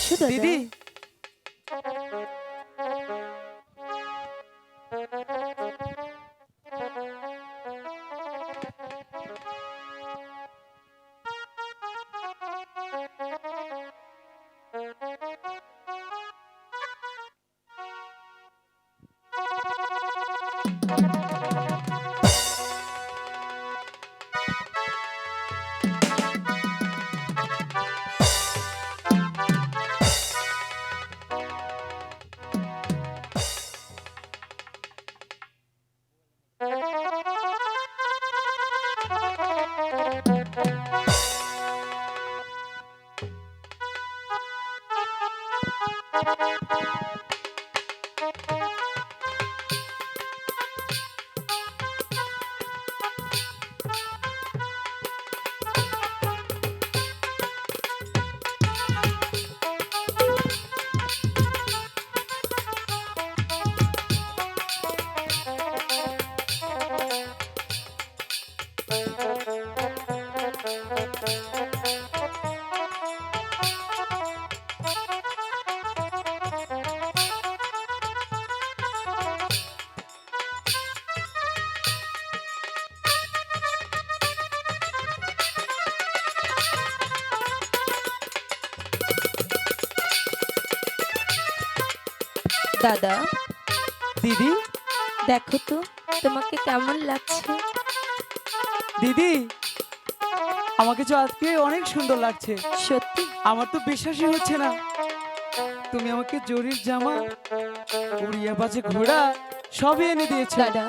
আসো দাদা দিদি দাদা। দিদি? দেখো তো তোমাকে কেমন লাগছে? দিদি আমাকে তো আজকে অনেক সুন্দর লাগছে। সত্যি? আমার তো বিশ্বাসই হচ্ছে না। তুমি আমাকে জরির জামা উড়িয়া বাজে ঘোড়া সবই এনে দিয়েছ। দাদা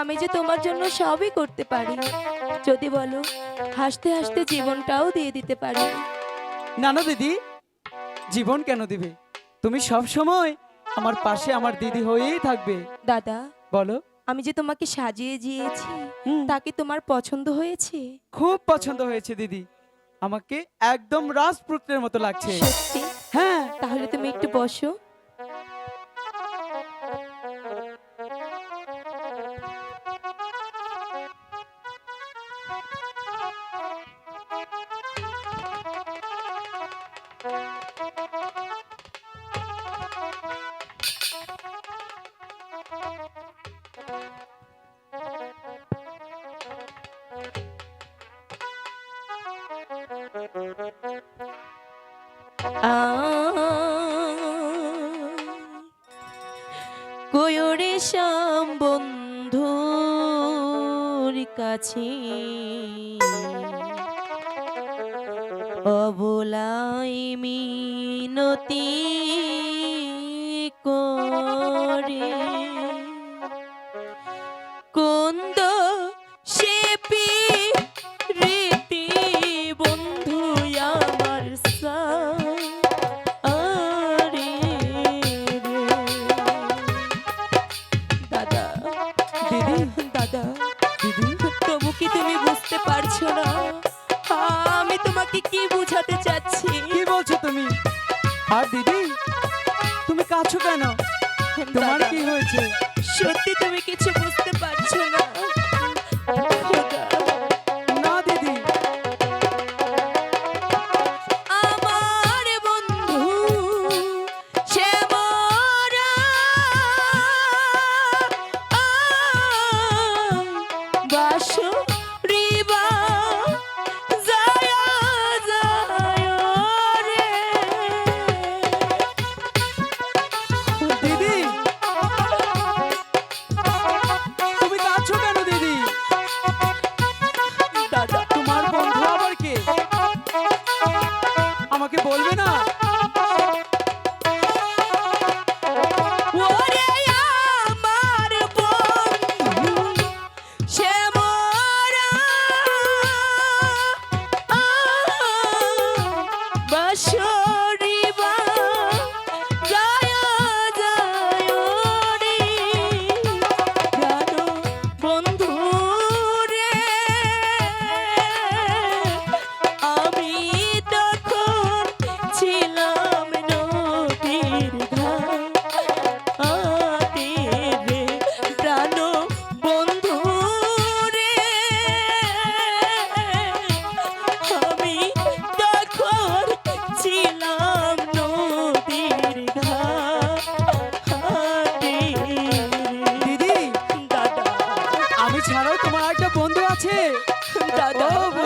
আমি যে তোমার জন্য সবই করতে পারি যদি বলো হাসতে হাসতে জীবনটাও দিয়ে দিতে পারি। না না দিদি জীবন কেন দিবে? তুমি সব সময় আমার পাশে আমার দিদি হয়েই থাকবে। দাদা বলো। আমি যে তোমাকে সাজিয়ে দিয়েছি তাকে তোমার পছন্দ হয়েছে? খুব পছন্দ হয়েছে দিদি। আমাকে একদম রাজপুত্রের মতো লাগছে। হ্যাঁ। তাহলে তুমি একটু বসো। শ্যাম বন্ধুর কাছে। অবলাই মিনতি করে তুমি বুঝতে পারছ না। আমি তোমাকে কি বুঝাতে চাচ্ছি? কি বলছো তুমি? আর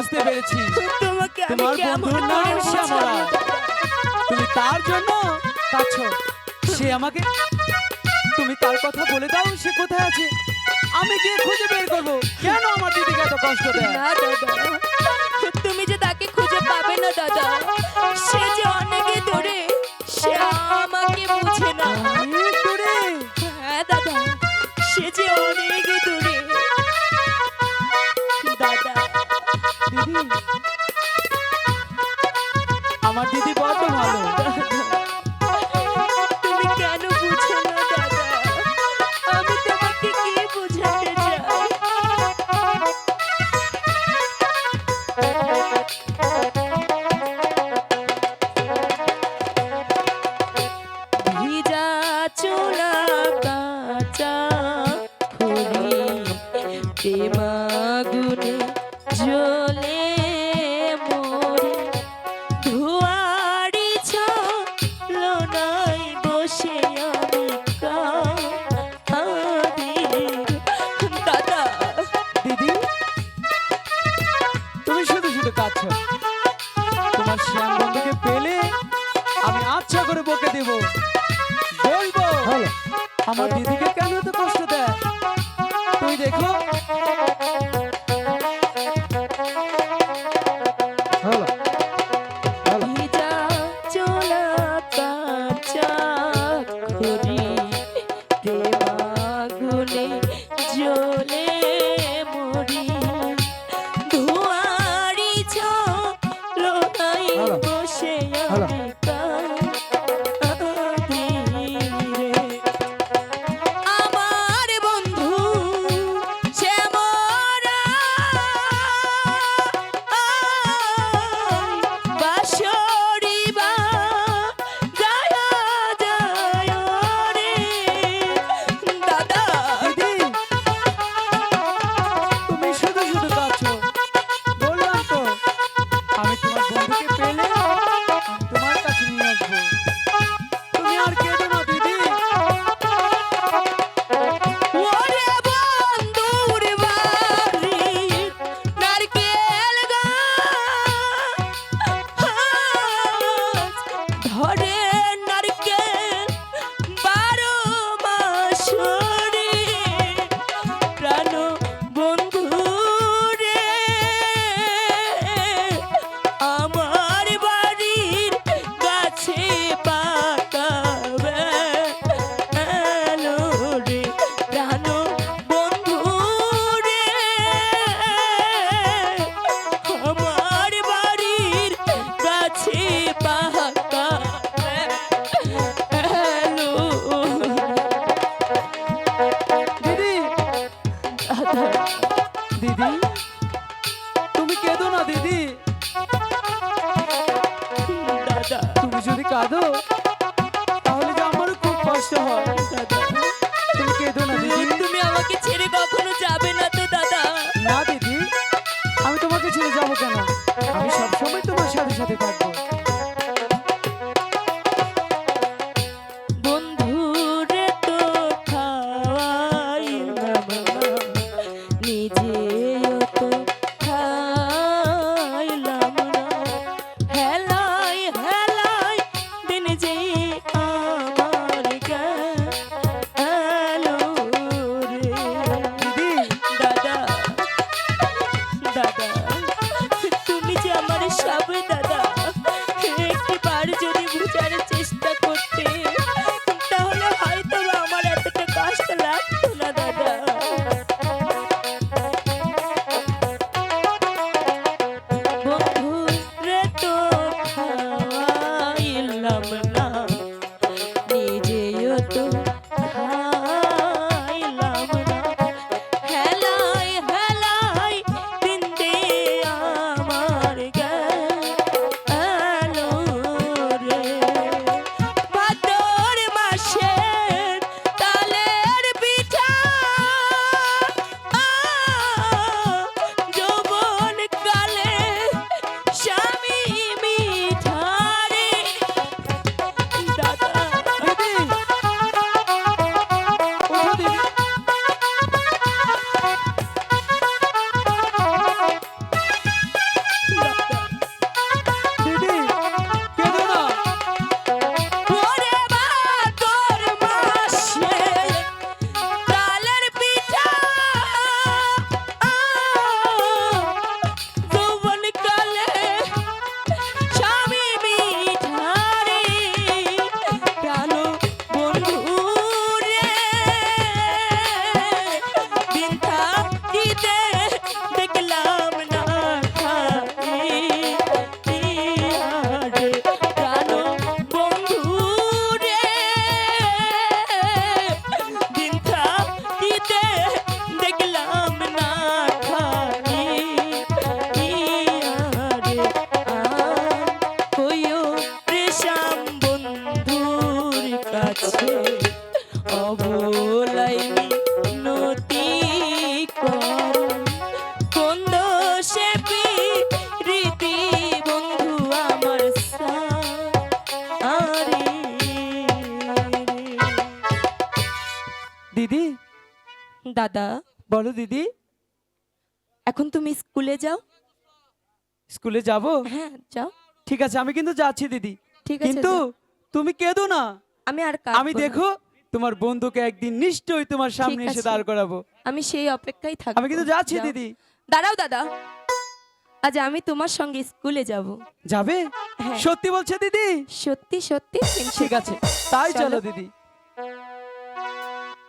বুঝতে পেরেছি। তোমার বন্ধুর নাম শ্যামলা তুমি তার জন্য কাছো। সে আমাকে তুমি তার কথা বলে দাও সে কোথায় আছে? আমি গিয়ে খুঁজে বের করব। কেন আমার দিদিকে এত কষ্ট দেয়? না দাদা। তুমি যে তাকে খুঁজে পাবে না দাদা সে যে অনেকে দূরে সে আমাকে বুঝে না। Bye-bye. দাদু তাহলে যে আমারও খুব কষ্ট হয়। দাদা তুমি কেঁদো না দিদি। দাদা। বলো দিদি। এখন তুমি স্কুলে যাও। স্কুলে যাব? হ্যাঁ যাও। ঠিক আছে আমি কিন্তু যাচ্ছি দিদি। ঠিক আছে কিন্তু। তুমি কেঁদো না। আমি আর আমি দেখো তোমার বন্ধুকে একদিন নিশ্চয়ই তোমার সামনে এসে দাঁড় করাবো। আমি সেই অপেক্ষায় থাকব। আমি কিন্তু যাচ্ছি দিদি। দাঁড়াও দাদা। আজ আমি তোমার সঙ্গে স্কুলে যাব। যাবে? হ্যাঁ। সত্যি বলছে দিদি? সত্যি সত্যি। ঠিক আছে। তাই। চলো দিদি।